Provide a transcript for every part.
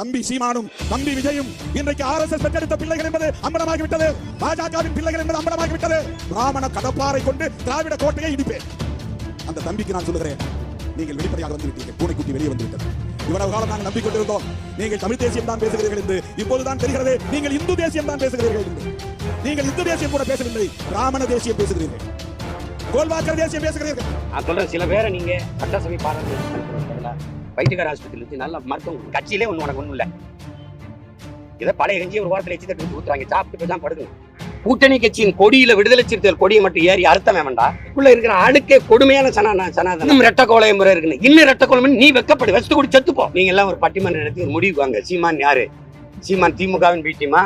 தம்பி சீமானும் தம்பி விஜயும் இன்றைக்கு ஆர் எஸ் எஸ் பெற்றெடுத்த பிள்ளைகள் என்பது அம்பலமாகிவிட்டது. பாஜகவின் பிள்ளைகள் என்பது அம்பலமாகிவிட்டது. பிராமண கடப்பாறை கொண்டு திராவிட கோட்டையை இடிப்பேன். அந்த தம்பிக்கு நான் சொல்லுகிறேன் நீங்கள் வெளிப்படையாக வந்துவிட்டீர்கள். பூனைக்குட்டி வெளியே வந்துவிட்டது. இவ்வளவு காலம் நாங்கள் நம்பிக்கொண்டிருந்தோம். நீங்கள் தமிழ் தேசியம் தான் பேசுகிறீர்கள் என்று இப்போதுதான் தெரிகிறது. நீங்கள் இந்து தேசியம் தான் பேசுகிறீர்கள் என்று. நீங்கள் இந்து தேசியம் கூட பேசவில்லை பிராமண தேசியம் பேசுகிறீர்கள். கோல்வாக்கர் தேசியம் பேசுகிறீர்கள். நான் சொல்றேன் சில பேரை நீங்க சட்டசபை பாராளுமன்ற வைத்தியகார ஆஸ்பத்திரியில் வச்சு நல்ல மருத்துவம் கட்சியிலே ஒண்ணு உனக்கு ஒன்றும் இல்ல. இதை பழைய கஞ்சி ஒரு வாரத்தில் எச்சி தட்டு ஊத்துறாங்க. சாப்பிட்டு தான் படுக்கணும். கூட்டணி கட்சியின் கொடியில விடுதலை சிறுத்தைகள் கொடியை மட்டும் ஏறி அர்த்தமே வேண்டாம் உள்ள இருக்கிற அடுக்கே கொடுமையான சனா சனாதனம். இன்னும் ரெட்ட கோலைய முறை இருக்கு இன்னும் ரெட்ட கோலம் நீ வெக்கப்படு. வச்சு கூட செத்துப்போ நீங்க எல்லாம் ஒரு பட்டிமன்ற நடத்தி ஒரு முடிவுக்கு வாங்க. சீமான் யாரு? சீமான் திமுகவின் பீட்டிமா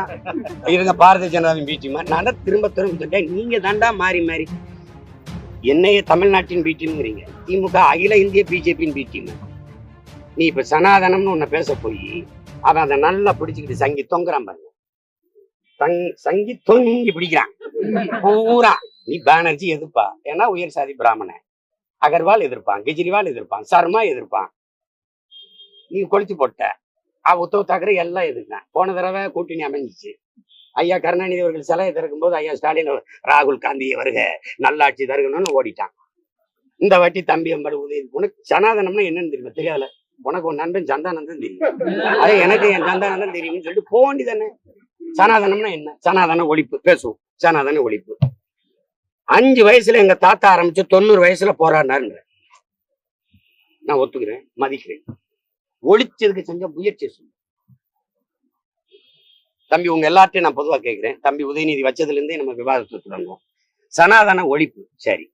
இருங்க பாரதிய ஜனதாவின் பீட்டிமா நான் தான் திரும்ப திரும்ப சொல்லிட்டேன் நீங்க தாண்டா மாறி மாறி. என்னைய தமிழ்நாட்டின் பி திமுக அகில இந்திய பிஜேபியின் பீட்டிமா நீ இப்ப சனாதனம்னு உன்னை பேச போய் அவன் அதை நல்லா பிடிச்சுக்கிட்டு சங்கி தொங்குறான் பாருங்க. தங் சங்கி தொங்கி பிடிக்கிறான். பூரா. நீ பானர்ஜி எதிர்ப்பா. ஏன்னா உயர் சாதி பிராமணன் அகர்வால் எதிர்ப்பான் கெஜ்ரிவால் எதிர்ப்பான் சர்மா எதிர்ப்பான். நீ கொளுத்தி போட்ட. அவ உத்தவ் தாக்கரே எல்லாம் எதிர்த்தான். போன தடவை கூட்டணி அமைஞ்சிச்சு. ஐயா கருணாநிதி அவர்கள் சிலையை திறக்கும் போது ஐயா ஸ்டாலின் ராகுல் காந்தியை வருக நல்லாட்சி தருகணும்னு ஓடிட்டான். இந்த வாட்டி தம்பி அம்பர் உதவி உனக்கு சனாதனம்னா என்னன்னு தெரியுமா? தெரியாதுல உனக்கு ஒரு நண்பன் சந்தானந்தம் தெரியும். அதே எனக்கு என் சந்தானந்தம் தெரியும்னு சொல்லிட்டு போக வேண்டியதானே சனாதனம்னா என்ன? சனாதன ஒழிப்பு. பேசுவோம். சனாதன ஒழிப்பு. அஞ்சு வயசுல எங்க தாத்தா ஆரம்பிச்சு தொண்ணூறு வயசுல போராடினாருன்ற நான் ஒத்துக்கிறேன் மதிக்கிறேன். ஒழிச்சதுக்கு செஞ்ச முயற்சி சொல்லு. தம்பி உங்க எல்லார்ட்டையும் நான் பொதுவா கேட்கிறேன். தம்பி உதயநிதி வச்சதுல இருந்தே நம்ம விவாதத்தை தொடங்குவோம். சனாதன ஒழிப்பு. சரி.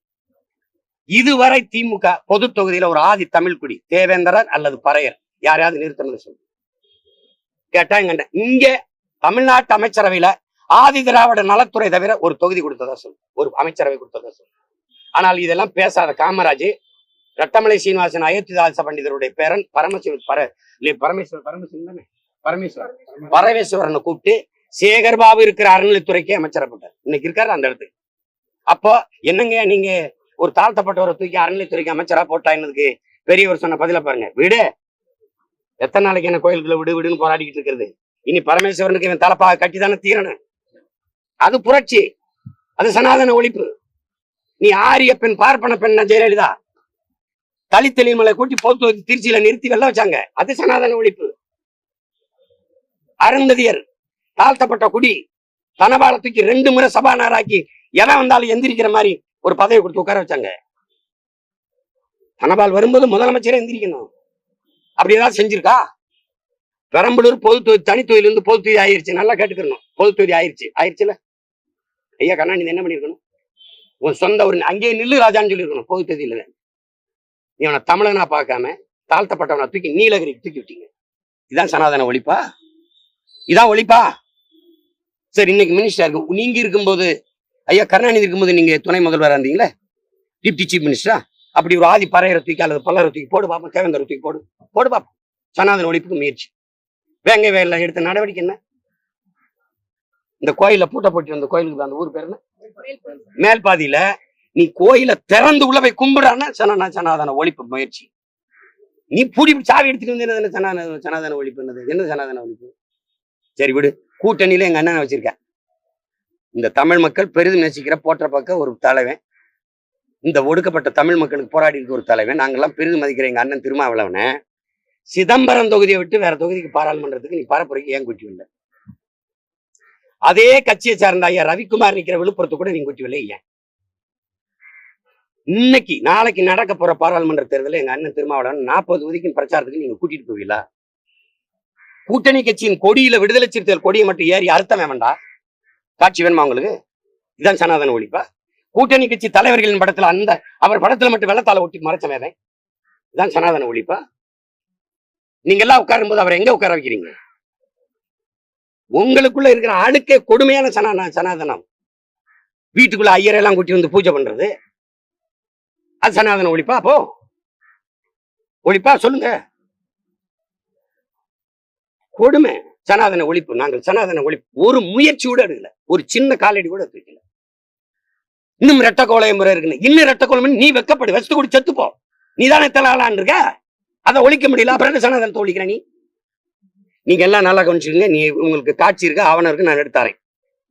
இதுவரை திமுக பொது தொகுதியில ஒரு ஆதி தமிழ்குடி தேவேந்திரர் அல்லது பறையர். யாரையாவது நிறுத்தணும் சொல்லு. கேட்டா இங்க இங்க தமிழ்நாட்டு அமைச்சரவையில ஆதி திராவிட நலத்துறை தவிர ஒரு தொகுதி கொடுத்ததா சொல்லு. ஒரு அமைச்சரவை கொடுத்ததா சொல்லு. ஆனால் இதெல்லாம் பேசாத காமராஜ் ரட்டமலை சீனிவாசன் அயோத்திதாச பண்டிதருடைய பேரன் பரமசிவன் பர பரமேஸ்வரன் பரமசிவன் தானே? பரமேஸ்வரன் பரமேஸ்வரனை கூப்பிட்டு சேகர் பாபு இருக்கிற அறநிலைத்துறைக்கே அமைச்சரப்பட்டார் இன்னைக்கு இருக்காரு அந்த இடத்துக்கு. அப்போ என்னங்க நீங்க ஒரு தாழ்த்தப்பட்டவரை தூக்கி அறநிலைத்துறைக்கு அமைச்சரா போட்டாயினதுக்கு பெரியவர் சொன்ன பதில பாருங்க. விடு. எத்தனை நாளைக்கு என்ன கோயிலுக்குள்ள விடு விடுன்னு போராடிக்கிட்டு இருக்கிறது. இனி பரமேஸ்வரனுக்கு இவன் தலைப்பாக கட்டி தானே தீரணும். அது புரட்சி. அது சனாதன ஒழிப்பு. நீ ஆரிய பெண் பார்ப்பன பெண் ஜெயலலிதா. தலித்தெளிமலை கூட்டி போத்து திருச்சியில நிறுத்தி வெள்ள வச்சாங்க. அது சனாதன ஒழிப்பு. அருந்ததியர் தாழ்த்தப்பட்ட குடி தனபால தூக்கி ரெண்டு முறை சபாநாராக்கி எவன் வந்தாலும் எந்திரிக்கிற மாதிரி ஒரு பதவி கொடுத்து உட்கார வச்சாங்க. தனபால் வரும்போது முதலமைச்சரே எந்திரிக்கணும். அப்படி ஏதாவது செஞ்சிருக்கா? பெரம்பலூர் பொது தொகுதி தனி தொகுதியில இருந்து பொது தொகுதி ஆயிருச்சு. நல்லா கேட்டுக்கணும் பொது தொகுதி ஆயிருச்சு. ஆயிருச்சுல? ஐயா கருணாநிதி என்ன பண்ணிருக்கணும்? உன் சொந்த ஒரு அங்கேயே நில்லு ராஜான்னு சொல்லியிருக்கணும் பொது தொகுதியில நீ அவனை தமிழனா பார்க்காம தாழ்த்தப்பட்டவனை தூக்கி நீலகிரிக்கு தூக்கி விட்டீங்க. இதான் சனாதன ஒழிப்பா? இதான் ஒழிப்பா? சரி இன்னைக்கு மினிஸ்டர் இருக்கு. நீங்க இருக்கும்போது ஐயா கருணாநிதி இருக்கும்போது நீங்க துணை முதல்வராக இருந்தீங்களே? டிப்டி சீஃப் மினிஸ்டரா அப்படி ஒரு ஆதி பறையரை தூக்கி அல்லது பல்லரை தூக்கி போடு பாப்போம் தேவேந்தரை தூக்கி போடு. போடு பாப்போம் சனாதன ஒழிப்புக்கு முயற்சி. வேங்க வேலை எடுத்த நடவடிக்கை என்ன? இந்த கோயில பூட்டப்பட்டு வந்த கோயிலுக்கு அந்த ஊர் பேர் என்ன? மேல் பாதியில நீ கோயில திறந்து உள்ள போய் கும்பிடுறான்னா சனா சனாதன ஒழிப்பு முயற்சி. நீ பூடி சாவி எடுத்துட்டு வந்து என்ன சனாதன சனாதன ஒழிப்பு என்னது? என்ன சனாதன ஒழிப்பு? சரி விடு. கூட்டணியில எங்க அண்ணனை வச்சிருக்கேன். இந்த தமிழ் மக்கள் பெரிதும் நேசிக்கிற போற்ற பக்க ஒரு தலைவன். இந்த ஒடுக்கப்பட்ட தமிழ் மக்களுக்கு போராடி இருக்க ஒரு தலைவன். நாங்கள்லாம் பெரிதும் மதிக்கிற எங்க அண்ணன் திருமாவளவனை. சிதம்பரம் தொகுதியை விட்டு வேற தொகுதிக்கு பாராளுமன்றத்துக்கு நீ பரப்புரைக்கு ஏன் கூட்டி வரல அதே கட்சியை சார்ந்த ஐயா ரவிக்குமார் நிக்கிற விழுப்புரத்து கூட நீங்க கூட்டி வரல ஏன்? இன்னைக்கு நாளைக்கு நடக்க போற பாராளுமன்ற தேர்தலில் எங்க அண்ணன் திருமாவளவன் நாற்பது தொகுதிக்கு பிரச்சாரத்துக்கு நீங்க கூட்டிட்டு போவீங்களா? கூட்டணி கட்சியின் கொடியில விடுதலை சிறுத்தைகள் கொடியை மட்டும் ஏறி அர்த்தம் வேண்டாம் காட்சி வேணுமா உங்களுக்கு? இதான் சனாதன ஒழிப்பா? கூட்டணி கட்சி தலைவர்களின் படத்துல அந்த அவர் படத்துல மட்டும் வெள்ளத்தால ஒட்டி மறைச்ச வேதன் இதான் சனாதன ஒழிப்பா? நீங்க எல்லாம் உட்காரும் போது அவரை எங்க உட்கார வைக்கிறீங்க? உங்களுக்குள்ள இருக்கிற அழுக்கே கொடுமையான சனா சனாதனம். வீட்டுக்குள்ள ஐயரெல்லாம் கூட்டி வந்து பூஜை பண்றது. அது சனாதன ஒழிப்பா? அப்போ ஒழிப்பா? சொல்லுங்க. கொடுமை. சனாதன ஒழிப்பு நாங்கள் சனாதன ஒழிப்பு. ஒரு முயற்சி கூட எடுக்கல. ஒரு சின்ன காலடி கூட தூக்கல இன்னும் ரெட்ட கோலைய முறை இருக்குன்னு. இன்னும் ரெட்ட கோலம் நீ வெக்கப்படு. வச்சு கூட செத்துப்போ நீ தானே தலாலான் இருக்க? அதை ஒழிக்க முடியல. அப்புறம் என்ன சனாதனத்தை ஒழிக்கிற நீ? நீங்க எல்லாம் நல்லா கவனிச்சுக்கோங்க. நீ உங்களுக்கு காட்சி இருக்கு ஆவணம் இருக்கு நான் எடுத்தாரேன்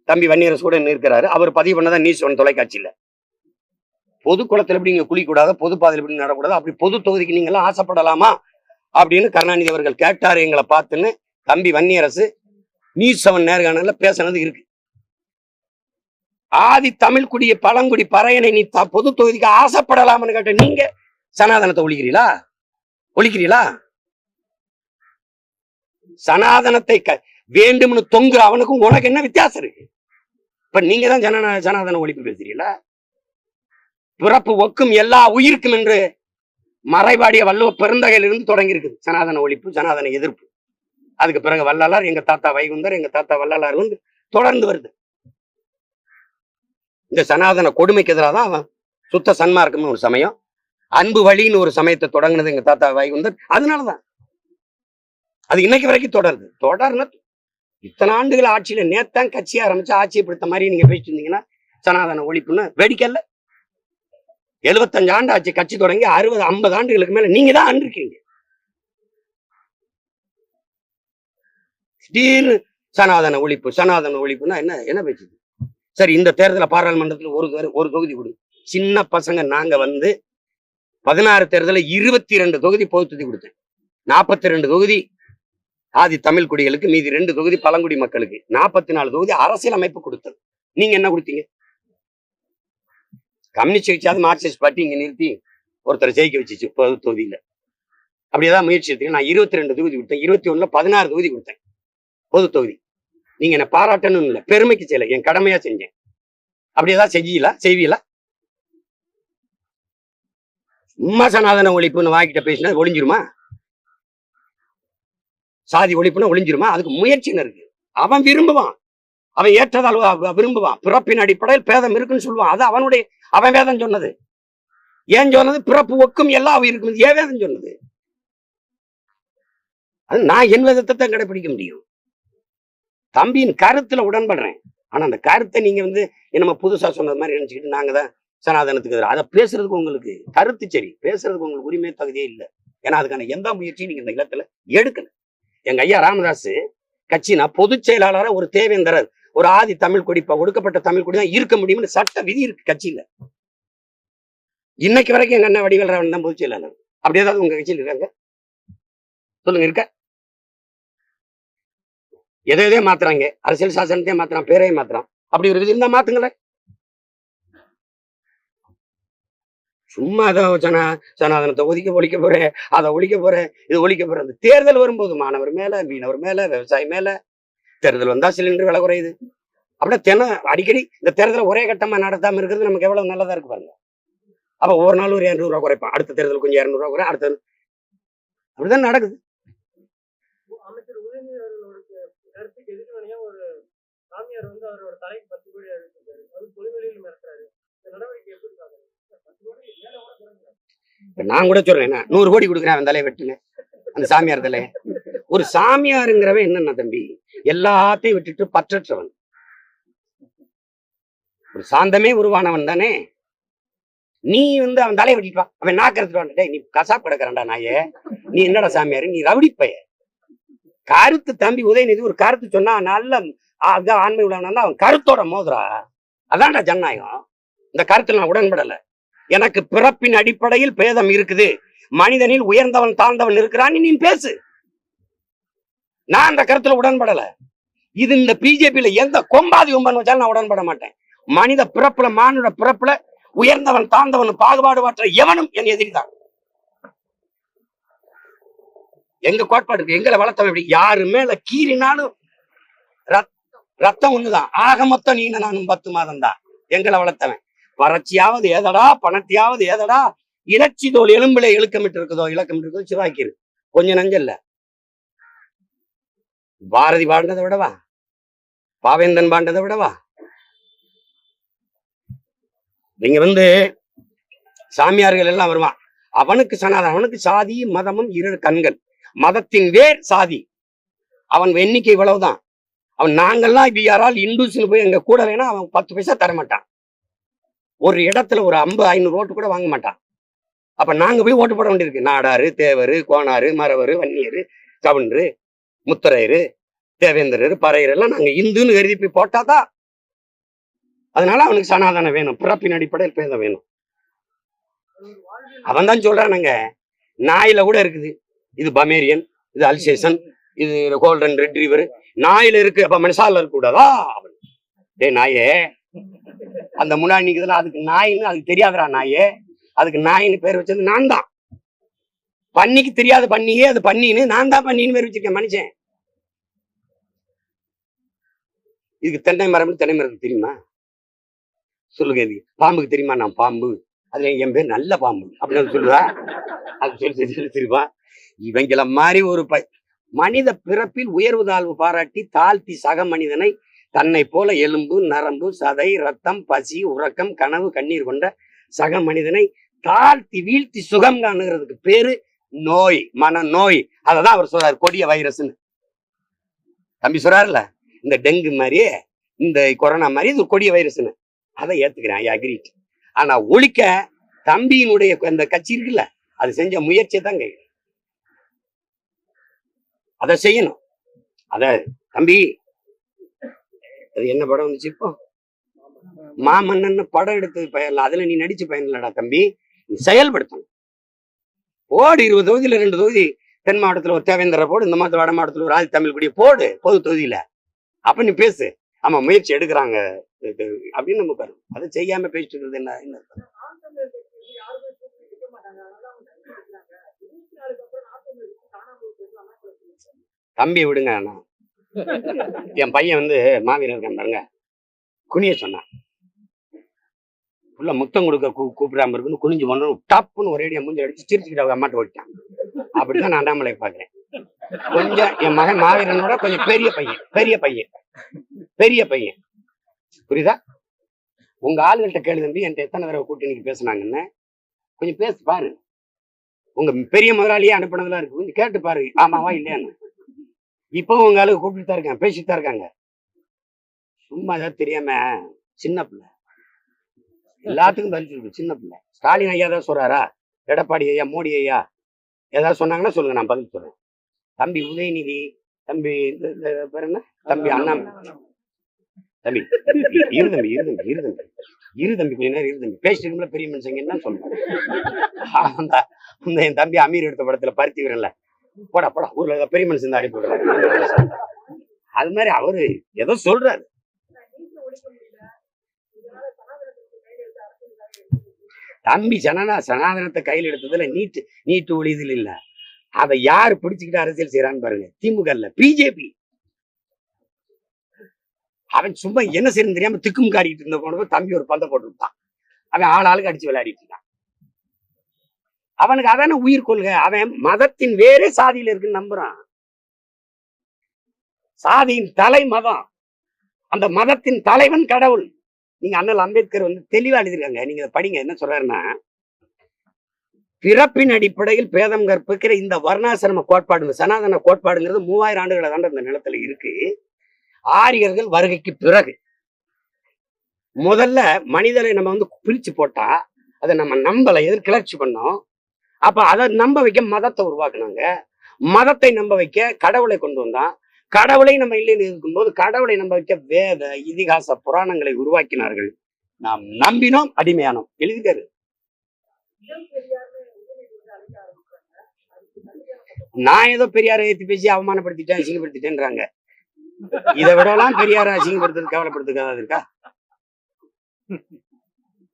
தம்பி வன்னியரசு கூட இருக்கிறாரு. அவர் பதிவு பண்ணதான் நீ சொன்ன தொலைக்காட்சியில. பொது குளத்துல எப்படி நீங்க குளிக்கூடாது பொது பாதையில் எப்படி நடக்கூடாது அப்படி பொது தொகுதிக்கு நீங்க எல்லாம் ஆசைப்படலாமா? அப்படின்னு கருணாநிதி அவர்கள் கேட்டார். எங்களை பார்த்துன்னு தம்பி வன்னியரசு நியூஸ் செவன் நேர்காணல பேசுனது இருக்கு. ஆதி தமிழ் குடிய பழங்குடி பறையனை நீ த- பொது தொகுதிக்கு ஆசைப்படலாம்னு கேட்ட நீங்க சனாதனத்தை ஒழிக்கிறீங்களா ஒழிக்கிறீங்களா சனாதனத்தை க- வேண்டும்னு தொங்குற அவனுக்கும் உனக்கு என்ன வித்தியாசம் இருக்கு? இப்ப நீங்க தான் ஜன சனாதன ஒழிப்பு பேசுறீங்களா பிறப்பு ஒக்கும் எல்லா உயிருக்கும் என்று மறைபாடிய வள்ளுவ பெருந்தகையிலிருந்து தொடங்கி இருக்குது சனாதன ஒழிப்பு சனாதன எதிர்ப்பு. அதுக்கு பிறகு வள்ளலார் எங்க தாத்தா வைகுந்தர் எங்க தாத்தா வள்ளலார் வந்து தொடர்ந்து வருது. இந்த சனாதன கொடுமைக்கு எதிராக தான் அவன் சுத்த சன்மார்க்கம்னு ஒரு சமயம் அன்பு வழின்னு ஒரு சமயத்தை தொடங்குனது எங்க தாத்தா வைகுந்தர். அதனாலதான் அது இன்னைக்கு வரைக்கும் தொடருது. தொடர்னா இத்தனை ஆண்டுகள் ஆட்சியில நேத்தான் கட்சி ஆரம்பிச்சு ஆட்சியை பிடித்த மாதிரி நீங்க பேசிட்டு இருந்தீங்கன்னா சனாதன ஒழிப்புன்னு வேடிக்கல்ல எழுபத்தஞ்சு ஆண்டு ஆச்சு கட்சி தொடங்கி அறுபது ஐம்பது ஆண்டுகளுக்கு மேல நீங்க தான் ஆண்டு திடீர்னு சனாதன ஒழிப்பு சனாதன ஒழிப்புன்னா என்ன என்ன பேச்சு? சரி இந்த தேர்தல பாராளுமன்றத்துல ஒரு ஒரு தொகுதி கொடுங்க சின்ன பசங்க நாங்க வந்து பதினாறு தேர்தல இருபத்தி ரெண்டு தொகுதி பொது தொகுதி கொடுத்தேன். நாற்பத்தி ரெண்டு தொகுதி ஆதி தமிழ் குடிகளுக்கு மீதி ரெண்டு தொகுதி பழங்குடி மக்களுக்கு. நாற்பத்தி நாலு தொகுதி அரசியல் அமைப்பு கொடுத்தது. நீங்க என்ன கொடுத்தீங்க? கம்யூனிஸ்ட் கட்சியாவது மார்க்சிஸ்ட் பார்ட்டி இங்க நிறுத்தி ஒருத்தரை ஜெயிக்க வச்சிச்சு பொது தொகுதியில. அப்படியேதான் முயற்சி எடுத்தீங்க. நான் இருபத்தி ரெண்டு தொகுதி கொடுத்தேன். இருபத்தி ஒண்ணுல பதினாறு தொகுதி கொடுத்தேன். பொது தொகுதி. நீங்க என்ன பாராட்டணும் இல்லை பெருமைக்கு செய்யல என் கடமையா செஞ்சேன். அப்படி ஏதாவது செய்யல செய்வீங்களா? சும்மா சனாதன ஒழிப்புன்னு வாங்கிட்ட பேசினா ஒளிஞ்சிருமா? சாதி ஒழிப்புனா ஒளிஞ்சிருமா? அதுக்கு முயற்சின்னு இருக்கு? அவன் விரும்புவான். அவன் ஏற்றதால் விரும்புவான். பிறப்பின் அடிப்படையில் பேதம் இருக்குன்னு சொல்லுவான். அது அவனுடைய அவன் வேதம் சொன்னது. ஏன் சொன்னது? பிறப்பு ஒக்கும் எல்லா இருக்கும் ஏன் வேதம் சொன்னது? அது நான் என் வேதத்தை தான் கடைபிடிக்க முடியும். தம்பியின் கருத்துல உடன்படுறேன். ஆனா அந்த கருத்தை நீங்க வந்து நம்ம புதுசா சொன்னது மாதிரி நினைச்சுக்கிட்டு நாங்க தான் சனாதனத்துக்கு எதிராக அதை பேசுறதுக்கு உங்களுக்கு கருத்து சரி. பேசுறதுக்கு உங்களுக்கு உரிமை தகுதியே இல்லை. ஏன்னா அதுக்கான எந்த முயற்சியும் நீங்க இந்த இல்லத்துல எடுக்கல. எங்க ஐயா ராமதாஸ் கட்சினா பொதுச் செயலாளரா ஒரு தேவேந்திரர் ஒரு ஆதி தமிழ் கொடி ஒடுக்கப்பட்ட தமிழ் கொடி தான் இருக்க முடியும்னு சட்ட விதி இருக்கு கட்சியில. இன்னைக்கு வரைக்கும் எங்க அண்ணன் வடிவேல் ராவன் தான் பொதுச் செயலாளர். அப்படி ஏதாவது உங்க கட்சியில் இருக்காங்க? சொல்லுங்க இருக்க? எதை எதையே மாத்துறாங்க. அரசியல் சாசனத்தையே மாத்துறான் பேரையே மாத்துறான். அப்படி ஒரு விதி இருந்தா மாத்துங்களேன். சும்மா அதை சனா சனாதனத்தை ஒதுக்க ஒழிக்க போறேன் அதை ஒழிக்க போறேன் இது ஒழிக்க போறேன். அந்த தேர்தல் வரும்போது மாணவர் மேல மீனவர் மேல விவசாயி மேல தேர்தல் வந்தா சிலிண்டர் விலை குறையுது. அப்படியே தினம் அடிக்கடி இந்த தேர்தலை ஒரே கட்டமா நடத்தாம இருக்கிறது நமக்கு எவ்வளவு நல்லதா இருக்கு பாருங்க. அப்ப ஒரு நாள் ஒரு இரநூறு ரூபா குறைப்பான். அடுத்த தேர்தல் கொஞ்சம் இரநூறு ரூபா குறை அடுத்த அப்படிதான் நடக்குது அமைச்சர் உதயநிதி அவர்களுடைய கருத்துக்கு எதிர்வினையா ஒரு சாமியார் வந்து அவரோட தலைக்கு பத்து கோடி அளிச்சிருக்காரு அது பொதுவெளியில் மிரட்டுறாரு. இந்த நடவடிக்கை எப்படி பாக்குறீங்க பத்து கோடி. இப்ப நான் கூட சொல்றேன் என்ன, நூறு கோடி கொடுக்குறேன் அவன் தலையை வெட்டுங்க அந்த சாமியார் தலையை. ஒரு சாமியாருங்கிறவன் என்னன்னா தம்பி? எல்லாத்தையும் விட்டுட்டு பற்றற்றவன். ஒரு சாந்தமே உருவானவன் தானே. நீ வந்து அவன் தலையை வெட்டிட்டு வா. அவன் நாக்கிறதுட்டு வந்துட்டே நீ கசாப் கிடக்குறண்டா நாயே. நீ என்னடா சாமியாரு? நீ ரவுடிப்பைய கருத்து தம்பி உதயநிதி ஒரு கருத்து சொன்னா நல்ல அதான் ஆண்மை உள்ளவனா அவன் கருத்தோட மோதுறா. அதான்டா ஜனநாயகம். இந்த கருத்துல நான் உடன்படல. எனக்கு பிறப்பின் அடிப்படையில் பேதம் இருக்குது. மனிதனில் உயர்ந்தவன் தாழ்ந்தவன் இருக்கிறான். நீ பேசு. நான் அந்த கருத்துல உடன்படல. இது இந்த பிஜேபியில எந்த கொம்பாதி கொம்பன் வச்சாலும் நான் உடன்பட மாட்டேன். மனித பிறப்புல மானுட பிறப்புல உயர்ந்தவன் தாழ்ந்தவன் பாகுபாடு மாற்ற எவனும் என் எதிரிதான். எங்க கோட்பாடு இருக்கு? எங்களை வளர்த்தவன் எப்படி? யாரு மேல கீறினாலும் ரத்- ரத்தம் ஒண்ணுதான். ஆக மொத்தம் நீங்க நானும் பத்து மாதம் தான் எங்களை வளர்த்தவன். வறட்சியாவது ஏதடா பணத்தையாவது ஏதடா இலச்சி தோல் எலும்புல இழுக்கமிட்டு இருக்குதோ இலக்கமிட்டு இருக்குதோ சிவாக்கிரு கொஞ்சம் நஞ்சல்ல. பாரதி பாண்டதை விடவா? பாவேந்தன் பாண்டதை விடவா? நீங்க வந்து சாமியார்கள் எல்லாம் வருவான். அவனுக்கு சனாதன் அவனுக்கு சாதி மதமும் இரு கண்கள். மதத்தின் வேர் சாதி. அவன் எண்ணிக்கை இவ்வளவுதான். அவன் நாங்கெல்லாம் இப்போ யாரால் இந்துஸ்னு போய் எங்க கூட வேணா அவன் பத்து பைசா தர மாட்டான். ஒரு இடத்துல ஒரு ஐம்பது ஐநூறு ஓட்டு கூட வாங்க மாட்டான். அப்போ நாங்க போய் ஓட்டு போட வேண்டியிருக்கு. நாடாரு தேவரு கோனாரு மரவரு வன்னியர் கவுண்டரு முத்தரையர் தேவேந்திரர் பறையர் எல்லாம் நாங்க இந்துன்னு கருதி போய் போட்டாதான் அதனால அவனுக்கு சனாதானம் வேணும். பிறப்பின் அடிப்படையில் பேதம் வேணும். அவன் தான் சொல்றானுங்க. நாயில கூட இருக்குது. இது பமேரியன் இது அல்சேஷன் இது கோல்டன் ரெட்ரீவர் நாயில இருக்கு அப்ப மனுஷால இருக்க கூடாதா? டே டேய் நாயே. அந்த முன்னாடி நிக்குதுல அதுக்கு நாயின்னு அதுக்கு தெரியாதுடா நாயே. அதுக்கு நாயின்னு பேர் வச்சது நான் தான் பண்ணிக்கு தெரியாத பண்ணியே அது பண்ணின்னு நான் தான் பண்ணின்னு பேர் வச்சிருக்கேன் மனுஷன். இதுக்கு தென்னை மரம் தென்னை மரத்துக்கு தெரியுமா? சொல்லுங்க இது பாம்புக்கு தெரியுமா? நான் பாம்பு. அதுல என் பேர் நல்ல பாம்பு. அப்படின்னு சொல்லுவா. அது சொல்லி சொல்லி தெரியுமா இவங்கள மாதிரி ஒரு ப மனித பிறப்பில் உயர்வு தாழ்வு பாராட்டி தாழ்த்தி சக மனிதனை தன்னை போல எலும்பு நரம்பு சதை ரத்தம் பசி உறக்கம் கனவு கண்ணீர் கொண்ட சக மனிதனை தாழ்த்தி வீழ்த்தி சுகம் காணுகிறதுக்கு பேரு நோய் மன நோய் அததான் அவர் சொல்றாரு கொடிய வைரஸ்னு தம்பி சொல்றாருல இந்த டெங்கு மாதிரியே இந்த கொரோனா மாதிரி இது கொடிய வைரஸ்னு அதை ஏத்துக்கிறேன் ஐ அக்ரிட் ஆனா ஒழிக்க தம்பியினுடைய அந்த கட்சி இருக்குல்ல அது செஞ்ச முயற்சியை தான் கை அதை செய்யணும். அத தம்பி அது என்ன படம் வந்துச்சு இப்போ? மாமன்னன் படம் எடுத்தது பயன் அதுல நீ நடிச்சு பயன்லடா தம்பி. நீ செயல்படுத்தணும். போடு இருபது தொகுதியில ரெண்டு தொகுதி தென் மாவட்டத்துல ஒரு தேவேந்திர போடு இந்த மாதிரி வட மாவட்டத்துல ஒரு ஆதி தமிழ் குடிய போடு பொது தொகுதியில. அப்ப நீ பேசு. ஆமா முயற்சி எடுக்கிறாங்க அப்படின்னு நம்ம பாரு. அதை செய்யாம பேசிட்டு இருக்கிறது என்ன என்ன அர்த்தம்? நாம் தமிழர் கட்சி யாருமே கூப்பிட்டு நிக்க மாட்டாங்க அதனால அவங்க தள்ளி வைக்கிறாங்க இருபத்தி நாலுக்கு அப்புறம் நாம் தமிழர் கட்சி காணாமல் போயிடலாம் தம்பி விடுங்க அண்ணா. என் பையன் வந்து மாவீரன் இருக்கான் பாருங்க. குனிய சொன்னான். உள்ள முத்தம் கொடுக்க கூப்பிடாம இருக்குன்னு குனிஞ்சு பண்ணணும் டப்புன்னு ஒரேடியா மூஞ்சி அடிச்சு சிரிச்சுக்கிட்டு அவங்க அம்மாட்ட ஓடிட்டான் அப்படிதான் நான் அண்ணாமலை பாக்குறேன் கொஞ்சம் என் மகன் மாவீரனோட கொஞ்சம் பெரிய பையன் பெரிய பையன். பெரிய பையன். புரியுதா? உங்க ஆளுகிட்ட கேளு தம்பி என்கிட்ட எத்தனை தடவை கூட்டணிக்கு பேசுனாங்கன்னு. கொஞ்சம் பேசு பாரு. உங்க பெரிய முதலாளியே அனுப்பினதெல்லாம் இருக்கு. கொஞ்சம் கேட்டு பாரு. ஆமாவா இல்லையான்னு. இப்போ உங்க ஆளுக்கு கூப்பிட்டு தான் இருக்காங்க பேசிட்டு தான் இருக்காங்க. சும்மா ஏதாவது தெரியாம சின்ன பிள்ளை. எல்லாத்துக்கும் பதில் சொல்லு சின்ன பிள்ளை. ஸ்டாலின் ஐயா தான் சொல்றாரா? எடப்பாடி ஐயா மோடி ஐயா ஏதாவது சொன்னாங்கன்னா சொல்லுங்க நான் பதில் சொல்றேன். தம்பி உதயநிதி தம்பி பேர் என்ன? தம்பி அண்ணா. தம்பி இரு தம்பி இரு தம்பி இரு தம்பி. இரு தம்பி கொஞ்ச நேரம் இரு தம்பி. பேசிட்டு பெரிய மனுஷங்க என்ன சொல்லுங்க அந்த என் தம்பி அமீர் எடுத்த படத்துல பருத்தி விரல போடா போடா ஊர்ல பெரிய மனுஷன் தான் அனுப்பி அது மாதிரி அவரு ஏதோ சொல்றாரு. தம்பி சனனா சனாதனத்தை கையில் எடுத்ததுல நீட்டு நீட்டு ஒழிதல் இல்ல. அதை யார் பிடிச்சுக்கிட்டு அரசியல் செய்யறான்னு பாருங்க திமுக இல்ல பிஜேபி. அவன் சும்மா என்ன செய்யணும் தெரியாம திக்கும் காடிக்கிட்டு இருந்த போனப்போ தம்பி ஒரு பந்த போட்டு விட்டான் அவன் ஆள் ஆளுக்கு அடிச்சு விளையாடிட்டு இருக்கான் அவனுக்கு அதான உயிர் கொள்கை? அவன் மதத்தின் வேறே சாதியில இருக்குன்னு நம்புறான். சாதியின் தலை மதம் அந்த மதத்தின் தலைவன் கடவுள். நீங்க அண்ணல் அம்பேத்கர் வந்து தெளிவா எழுதிருக்காங்க நீங்க இதை படிங்க. என்ன சொல்றாருன்னா பிறப்பின் அடிப்படையில் பேதம் கற்பிக்கிற இந்த வர்ணாசிரம கோட்பாடு சனாதன கோட்பாடுங்கிறது மூவாயிரம் ஆண்டுகளை தாண்ட இந்த நிலத்துல இருக்கு. ஆரியர்கள் வருகைக்கு பிறகு முதல்ல மனிதரை நம்ம வந்து பிரிச்சு போட்டா அதை நம்ம நம்பலை எதிர் கிளர்ச்சி பண்ணோம். அப்ப அதை நம்ப வைக்க மதத்தை உருவாக்குனாங்க. மதத்தை நம்ப வைக்க கடவுளை கொண்டு வந்தான். கடவுளை நம்ம இல்லைன்னு இருக்கும்போது கடவுளை நம்ப வைக்க வேத இதிகாச புராணங்களை உருவாக்கினார்கள். நாம் நம்பினோம் அடிமையானோம். எழுதிக்காரு நான் ஏதோ பெரியாரை ஏத்தி பேசி அவமானப்படுத்திட்டேன் அசிங்கப்படுத்திட்டேன்றாங்க. இதை விடலாம் பெரியாரை அசிங்கப்படுத்துறது கவலைப்படுத்துக்காத இருக்கா?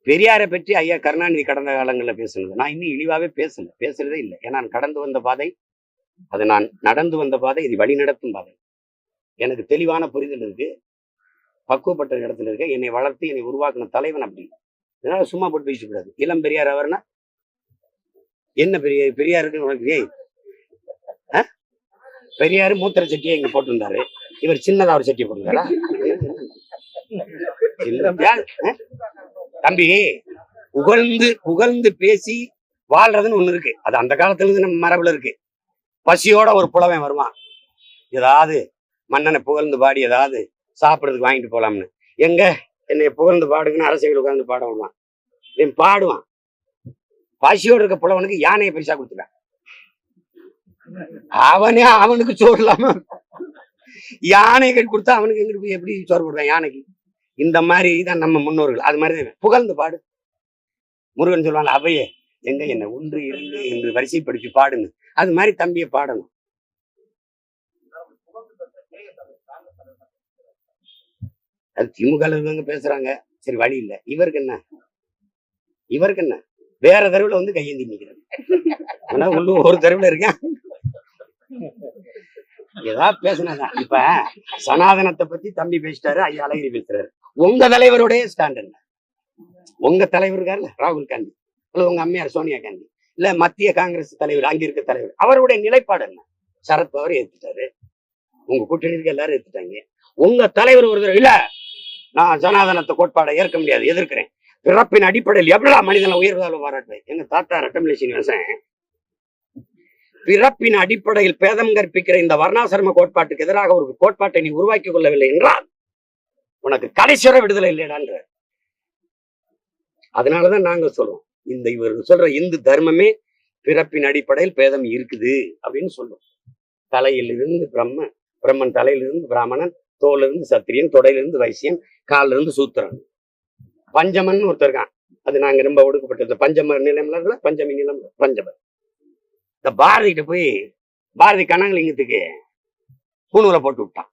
பெரியாரை பற்றி ஐயா கருணாநிதி கடந்த காலங்களில் பேசுனது. நான் இன்னும் இழிவாவே பேசல. பேசுறதே இல்லை. ஏன்னா நான் கடந்து வந்த பாதை அது நான் நடந்து வந்த பாதை இது வழி நடத்தும் பாதை. எனக்கு தெளிவான புரிதல் இருக்கு. பக்குவப்பட்ட இடத்துல இருக்க என்னை வளர்த்து என்னை உருவாக்கின தலைவன் அப்படி. இதனால சும்மா போட்டு பேசிட்டு கூடாது. இளம் பெரியார் அவர்னா என்ன பெரிய பெரியாருக்கு உனக்கு ஏய்? பெரியாரு மூத்திர சட்டியை இங்க போட்டிருந்தாரு. இவர் சின்னதா ஒரு சட்டியை போட்டிருந்தாரா? தம்பி புகழ்ந்து புகழ்ந்து பேசி வாழ்றதுன்னு ஒண்ணு இருக்கு. அது அந்த காலத்துல இருந்து நம்ம மரபுல இருக்கு. பசியோட ஒரு புலவன் வருவான். ஏதாவது மன்னனை புகழ்ந்து பாடி ஏதாவது சாப்பிட்றதுக்கு வாங்கிட்டு போலாம்னு. எங்க? என்னை புகழ்ந்து பாடுங்கன்னு அரசியல் உட்கார்ந்து பாட வருவான். இவன் பாடுவான். பசியோட இருக்க புலவனுக்கு யானையை பரிசா கொடுத்துட்டான். அவனே அவனுக்கு சோறு இல்லாம யானை கட்டி கொடுத்தா அவனுக்கு எங்கிட்டு போய் எப்படி சோறு போடுவான்? யானைக்கு. இந்த மாதிரி தான் நம்ம முன்னோர்கள். அது மாதிரி தான் புகழ்ந்து பாடு. முருகன் சொல்லுவாங்க அவையே எங்க என்ன ஒன்று இரண்டு என்று வரிசை படிச்சு பாடுங்க அது மாதிரி தம்பியை பாடணும். அது திமுக பேசுறாங்க. சரி வழி இல்ல. இவருக்கு என்ன? இவருக்கு என்ன? வேற தெருவில் வந்து கையேந்தி நிக்கிறாரு ஆனா உள்ளூர் ஒரு தெருவில் இருக்கேன். ஏதாவது பேசினதான். இப்ப சனாதனத்தை பத்தி தம்பி பேசிட்டாரு ஐயா அழகிரி பேசுறாரு. உங்க தலைவருடைய ஸ்டாண்ட் என்ன உங்க தலைவர் இருக்காருல்ல ராகுல் காந்தி. இல்ல உங்க அம்மையார் சோனியா காந்தி. இல்ல மத்திய காங்கிரஸ் தலைவர் அங்க இருக்க தலைவர். அவருடைய நிலைப்பாடு என்ன? சரத் பவர் ஏத்துட்டாரு. உங்க கூட்டணி இருக்க எல்லாரும் ஏத்துட்டாங்க. உங்க தலைவர் ஒரு தடவை, இல்ல நான் ஜனாதனத்தை கோட்பாடை ஏற்க முடியாது எதிர்க்கிறேன். பிறப்பின் அடிப்படையில் எவ்வளவு மனிதனை உயர்வதாலும் பாராட்டுவேன்? எங்க தாத்தா ரட்டமில்லை சீனிவாசன். பிறப்பின் அடிப்படையில் பேதம் கற்பிக்கிற இந்த வர்ணாசிரம கோட்பாட்டுக்கு எதிராக ஒரு கோட்பாட்டை நீ உருவாக்கிக் கொள்ளவில்லை என்றால் உனக்கு கடைசிவர விடுதலை இல்லைடான்ற அதனாலதான் நாங்க சொல்லுவோம் இந்த இவர் சொல்ற இந்து தர்மமே பிறப்பின் அடிப்படையில் பேதம் இருக்குது அப்படின்னு சொல்லுவோம் தலையிலிருந்து பிரம்மன் பிரம்மன் தலையிலிருந்து பிராமணன் தோலிருந்து சத்திரியன் தொடையிலிருந்து வைசியன் காலிலிருந்து இருந்து சூத்திரன். பஞ்சமன் ஒருத்தர் இருக்கான். அது நாங்க ரொம்ப ஒடுக்கப்பட்டது. பஞ்சம நிலம்ல பஞ்சமி நிலம் பஞ்சமர். இந்த பாரதிகிட்ட போய் பாரதி கனகலிங்கத்துக்கு பூணூலை போட்டு விட்டான்.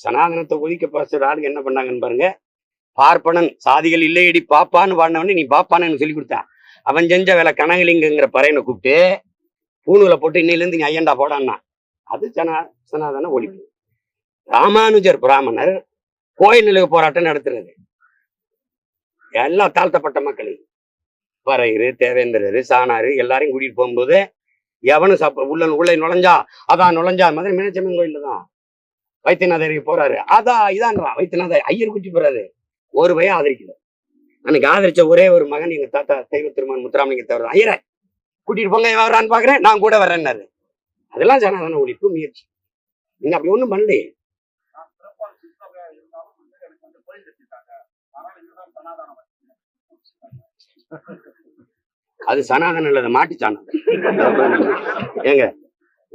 சனாதனத்தை ஒதுக்க பாஸ்டர் ஆளுங்க என்ன பண்ணாங்கன்னு பாருங்க. பார்ப்பனன் சாதிகள் இல்லையடி பாப்பான்னு பாடினவனே நீ பாப்பான்னு எனக்கு சொல்லி கொடுத்தா அவன் செஞ்ச வேலை கனகலிங்கங்கிற பறையனை கூப்பிட்டு பூணுகளை போட்டு இன்னையிலேருந்து நீ ஐயண்டா போடான்னா. அது சனா சனாதன ஒழிப்பு. ராமானுஜர் பிராமணர் கோயில் நிலைய போராட்டம் நடத்துறது. எல்லா தாழ்த்தப்பட்ட மக்களையும் பறையரு தேவேந்திரரு சாணாரு எல்லாரையும் கூட்டிட்டு போகும்போது எவனும் சாப்பிட உள்ள உள்ள நுழைஞ்சா அதான் நுழைஞ்சா மதுரை மீனச்சம்மன் கோயில்ல தான். வைத்தியநாதருக்கு போறாரு. அதான் இதான்றான் வைத்தியநாதர் ஐயர் குட்டி போறாரு. ஒரு பையன் ஆதரிக்கல. அன்னைக்கு ஆதரிச்ச ஒரே ஒரு மகன் எங்க தாத்தா தெய்வ திருமன் முத்துராமலிங்க தவிர ஐயரை கூட்டிட்டு போங்க வரான்னு பாக்குறேன் நான் கூட வரேன்னாரு அதெல்லாம் ஜனாதன ஒழிப்பு முயற்சி. நீங்க அப்படி ஒண்ணும் பண்ணலையே. அது சனாதனம் இல்ல மாட்டி மாட்டு சாணம் ஏங்க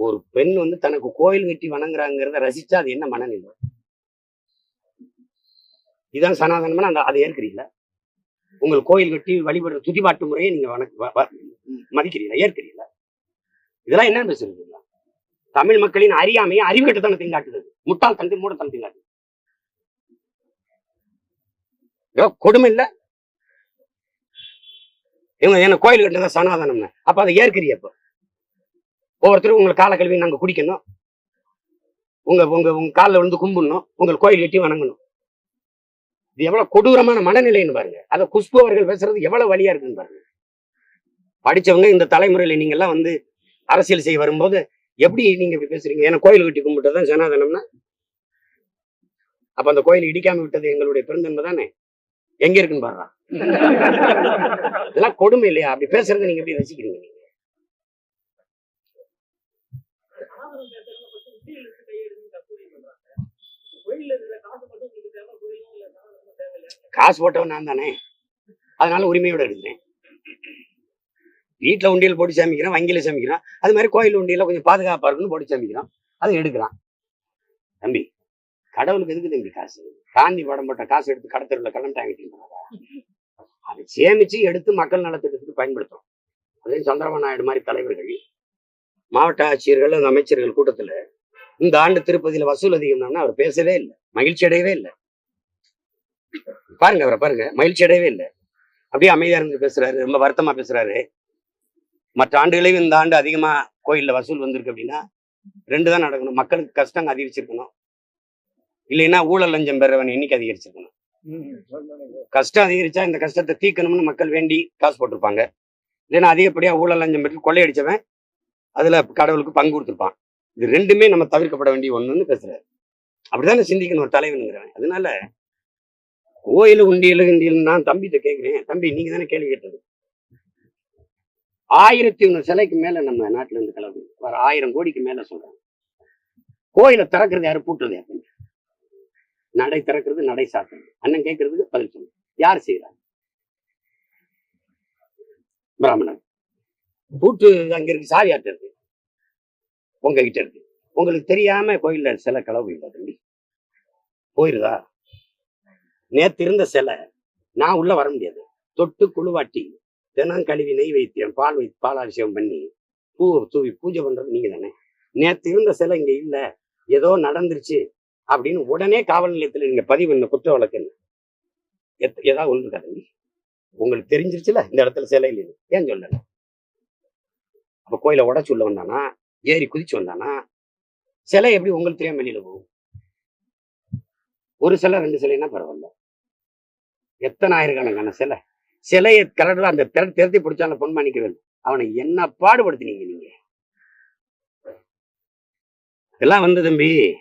ஒரு பெண் வந்து தனக்கு கோயில் கட்டி வணங்குறாங்கிறத ரசிச்சா அது என்ன மனநிலை? இதான் சனாதனமான அந்த அதை ஏற்கிறீங்களா? உங்கள் கோயில் கட்டி வழிபடுற துதிபாட்டு முறையை நீங்க வணக்க மதிக்கிறீங்களா? ஏற்கிறீங்களா? இதெல்லாம் என்ன பேசுறதுங்களா தமிழ் மக்களின் அறியாமையை அறிவு கட்டுத்தனத்தையும் காட்டுது. முட்டாள் தனத்தை மூடத்தனத்தையும் காட்டுது. கொடுமை இல்ல? இவங்க என்ன கோயில் கட்டுறதா சனாதனம்னு? அப்ப அதை ஏற்கிறீ அப்போ. ஒவ்வொருத்தரும் உங்களை கால கல்வி நாங்க குடிக்கணும். உங்க உங்க உங்க காலில் விழுந்து கும்பிடணும். உங்கள் கோயில் எட்டி வணங்கணும். இது எவ்வளவு கொடூரமான மனநிலைன்னு பாருங்க. அதை குஷ்பு அவர்கள் பேசுறது எவ்வளவு வழியா இருக்குன்னு பாருங்க. படிச்சவங்க இந்த தலைமுறையில நீங்க எல்லாம் வந்து அரசியல் செய்ய வரும்போது எப்படி நீங்க இப்படி பேசுறீங்க? ஏன்னா கோயில் கட்டி கும்பிட்டதான் சனாதனம்னா அப்ப அந்த கோயில் இடிக்காம விட்டது எங்களுடைய பெருந்தன்மை தானே? எங்க இருக்குன்னு பாருடா. இதெல்லாம் கொடுமை இல்லையா? அப்படி பேசுறதை நீங்க எப்படி ரசிக்கிறீங்க நீங்க சனாதனம் பேசுறவங்க பத்தி உண்டியல் இருந்து கையெடுத்து தப்பு பண்றாங்க கோயில்ல இருக்கிற காசு மட்டும் உங்களுக்கு தேவை கோயிலும் இல்ல சனாதனம் தேவை இல்லையா காசு போட்டவன் நான் தானே. அதனால உரிமையோட எடுக்கிறேன் வீட்டுல உண்டியல் போட்டு சாமிக்கிறோம் வங்கியில சாமிக்கிறோம் அது மாதிரி கோயில் உண்டியல கொஞ்சம் பாதுகாப்பா இருக்குன்னு போட்டு சமைக்கிறோம் அதை எடுக்கலாம் தம்பி கடவுளுக்கு எதுக்கு தம்பி காசு? காந்தி படம் போட்ட காசு எடுத்து கடத்தருல கலண்டாங்க அதை சேமிச்சு எடுத்து மக்கள் நலத்திட்டத்துக்கு பயன்படுத்தும் அதே சந்திரபாபு நாயுடு மாதிரி தலைவர்கள் மாவட்ட ஆட்சியர்கள் அந்த அமைச்சர்கள் கூட்டத்துல இந்த ஆண்டு திருப்பதியில வசூல் அதிகம்னா அவர் பேசவே இல்லை. மகிழ்ச்சி அடையவே இல்லை. பாருங்க அவரை பாருங்க. மகிழ்ச்சி அடையவே இல்லை. அப்படியே அமைதியா இருந்து பேசுறாரு. ரொம்ப வருத்தமா பேசுறாரு. மற்ற ஆண்டுகளையும் இந்த ஆண்டு அதிகமா கோயில்ல வசூல் வந்திருக்கு அப்படின்னா ரெண்டு தான் நடக்கணும். மக்களுக்கு கஷ்டம் அதிகரிச்சிருக்கணும். இல்லைன்னா ஊழல் லஞ்சம் பெறவன் எண்ணிக்கை அதிகரிச்சிருக்கணும். கஷ்டம் அதிகரிச்சா இந்த கஷ்டத்தை தீர்க்கணும்னு மக்கள் வேண்டி காசு போட்டிருப்பாங்க. இல்லைன்னா அதிகப்படியா ஊழல் லஞ்சம் பெற்று கொள்ளையடிச்சவன் அதுல கடவுளுக்கு பங்கு கொடுத்துருப்பான். இது ரெண்டுமே நம்ம தவிர்க்கப்பட வேண்டிய ஒண்ணுன்னு பேசுறாரு. அப்படிதான் சிந்திக்கணும் ஒரு தலைவனுங்கிறவன். அதனால கோயில் உண்டியல் உண்டியல் நான் தம்பிகிட்ட கேட்குறேன். தம்பி நீங்க தானே கேள்வி கேட்டது. ஆயிரத்தி ஒன்று சிலைக்கு மேல நம்ம நாட்டுல இருந்து கிளம்பு வர ஆயிரம் கோடிக்கு மேல சொல்றாங்க. கோயிலை திறக்கிறது யாரு? பூட்டுறது யாரு? நடை திறக்கிறது நடை சாத்துறது. அண்ணன் கேட்கறதுக்கு பதில் சொல்லு. யார் செய்யறாங்க பிராமணர். பூட்டு அங்க இருக்கு சாவி ஆட்டு இருக்கு. உங்ககிட்ட இருக்கு. உங்களுக்கு தெரியாம கோயில்ல சிலை களவு இல்லை தம்பி. போயிருதா? நேத்து இருந்த சிலை நான் உள்ள வர முடியாது. தொட்டு குழுவாட்டி தினம் கழுவி நெய் வைத்தியம் பால் வை பாலாபிஷேகம் பண்ணி பூ தூவி பூஜை பண்றது நீங்க தானே. நேத்து இருந்த சிலை இங்க இல்ல. ஏதோ நடந்துருச்சு அப்படின்னு உடனே காவல் நிலையத்துல நீங்க பதிவு பண்ண குற்ற வழக்குன்னு எத்- ஏதாவது ஒன்று இருக்கா தம்பி? உங்களுக்கு தெரிஞ்சிருச்சுல இந்த இடத்துல சிலை இல்லைன்னு. ஏன் சொல்லல? அப்ப கோயில உடச்சு உள்ள வந்தானா? ஏறி குதிச்சு வந்தானா சிலை எப்படி உங்களுக்கு தெரியாம வெளியில போகும்? ஒரு சிலை ரெண்டு சிலைன்னா பரவாயில்ல. எத்தனை ஆயிரக்கணக்கான சிலை. சிலையை கலடல அந்த திர திரட்டி பிடிச்சால பொன் மாணிக்கிறது அவனை என்ன பாடுபடுத்தினீங்க நீங்க? இதெல்லாம் வந்து தம்பி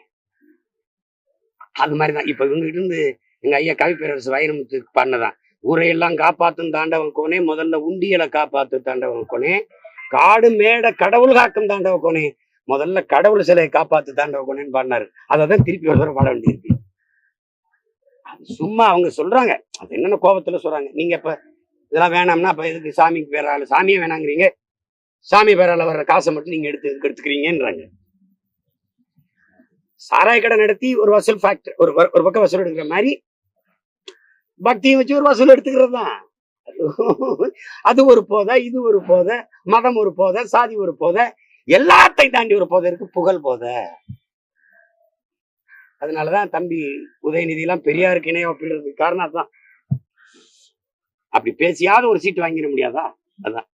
அது மாதிரிதான். இப்ப இவங்க இருந்து எங்க ஐயா கவி பேரரசு வைரமுத்து பாடினதான் ஊரையெல்லாம் காப்பாத்தும் தாண்டவன் கோனே முதல்ல உண்டியலை காப்பாத்து தாண்டவன் கோனே காடு மேட கடவுள் காக்கும் தாண்டவ கோணே. முதல்ல கடவுள் சிலையை காப்பாத்து தாண்டவ கோணேன்னு பாடினாரு. அதை தான் திருப்பி ஒரு தடவை பாட வேண்டியிருக்கு. சும்மா அவங்க சொல்றாங்க. அது என்னென்ன கோபத்துல சொல்றாங்க. நீங்க இப்ப இதெல்லாம் வேணாம்னா அப்ப எதுக்கு சாமிக்கு பேரால சாமியே வேணாங்கிறீங்க. சாமி பேரால வர்ற காசை மட்டும் நீங்க எடுத்து எடுத்துக்கிறீங்கன்றாங்க. சாராய கடை நடத்தி ஒரு வசூல் ஃபேக்டர் ஒரு ஒரு பக்கம் வசூல் எடுக்கிற மாதிரி பக்தியை வச்சு ஒரு வசூல் எடுத்துக்கிறது தான் அது ஒரு போதை இது ஒரு போதை மதம் ஒரு போதை சாதி ஒரு போதை எல்லாத்தையும் தாண்டி ஒரு போதை இருக்கு புகழ் போதை. அதனாலதான் தம்பி உதயநிதி எல்லாம் பெரியாருக்கு இணைய ஒப்பிடுறதுக்கு காரணம் அதுதான் அப்படி பேசியாவது ஒரு சீட்டு வாங்கிட முடியாதா? அதான்.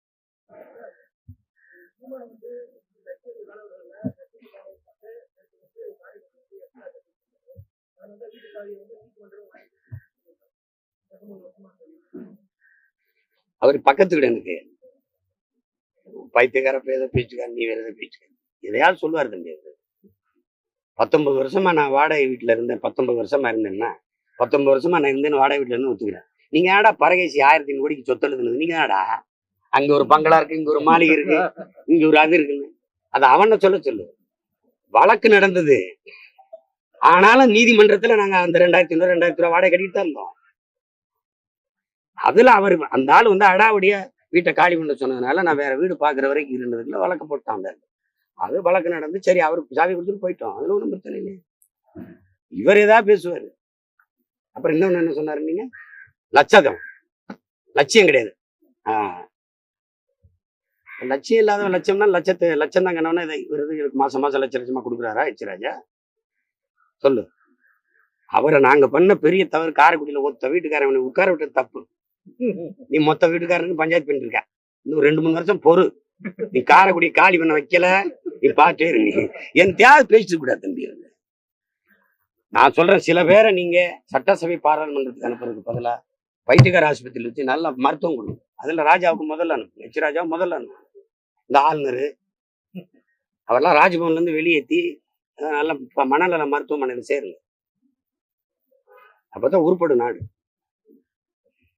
அவர் பக்கத்து வீடு எனக்கு பைத்தியக்கார பேத பேச்சுக்கார நீ வேற ஏதோ பேச்சுக்கார எதையாவது சொல்லுவார் தம்பி அது பத்தொன்பது வருஷமா நான் வாடகை வீட்டுல இருந்தேன். பத்தொன்பது வருஷமா இருந்தேன்னா பத்தொன்பது வருஷமா நான் இருந்தேன்னு வாடகை வீட்டுல இருந்து ஒத்துக்கிறேன். நீங்க ஏடா பரகேசி ஆயிரத்தி ஐநூறு கோடிக்கு சொத்து எழுதுனது? நீங்க ஏடா அங்க ஒரு பங்களா இருக்கு இங்க ஒரு மாளிகை இருக்கு இங்க ஒரு அது இருக்குன்னு. அது அவனை சொல்ல சொல்லு. வழக்கு நடந்தது. ஆனாலும் நீதிமன்றத்துல நாங்க அந்த ரெண்டாயிரத்தி ஐநூறு ரெண்டாயிரத்தி ரூபா வாடகை கட்டிட்டு தான் இருந்தோம். அதுல அவர் அந்த ஆள் வந்து அடாவடியா வீட்டை காலி பண்ண சொன்னதுனால நான் வேற வீடு பாக்குற வரைக்கும் இருந்ததுல வழக்கு போட்டான் அந்த அது வழக்கு நடந்து சரி அவருக்கு சாவி கொடுத்துட்டு போயிட்டோம். அதுல ஒன்றும் பிரச்சனை இல்லை இவர் ஏதாவது பேசுவாரு. அப்புறம் இன்னொன்று என்ன சொன்னாரு நீங்க? லட்சதம் லட்சியம் கிடையாது. ஆஹ் லட்சியம் இல்லாத லட்சம்னா லட்சத்து லட்சம் தான் கணவனா இதை இவர் எதுக்கு மாசம் மாசம் லட்ச லட்சமா கொடுக்குறாரா? எச்சிராஜா சொல்லு. அவரை நாங்க பண்ண பெரிய தவறு காரைக்குடியில ஒத்த வீட்டுக்காரன் உட்கார விட்டது தப்பு. நீ மொத்த வீட்டுக்காரனுக்கு பஞ்சாயத்து பண்ணிட்டு இருக்க இன்னும் ரெண்டு மூணு வருஷம் பொறு. நீ காரைக்குடி காலி பண்ண வைக்கல. நீ பாட்டே இரு என் தேவை பேசிட்டு கூடாது தம்பி. நான் சொல்றேன் சில பேரை நீங்க சட்டசபை பாராளுமன்றத்துக்கு அனுப்புறதுக்கு பதிலா வைத்தியகார ஆஸ்பத்திரியில் வச்சு நல்ல மருத்துவம் கொடுங்க. அதுல ராஜாவுக்கு முதல்ல அனுப்புங்க. எச் ராஜா முதல்ல அனுப்புங்க. இந்த ஆளுநர். அவரெல்லாம் ராஜ்பவன்ல இருந்து வெளியேற்றி நல்ல ப- மனநல மருத்துவமனையில் சேருங்க. அப்பதான் உருப்படும் நாடு.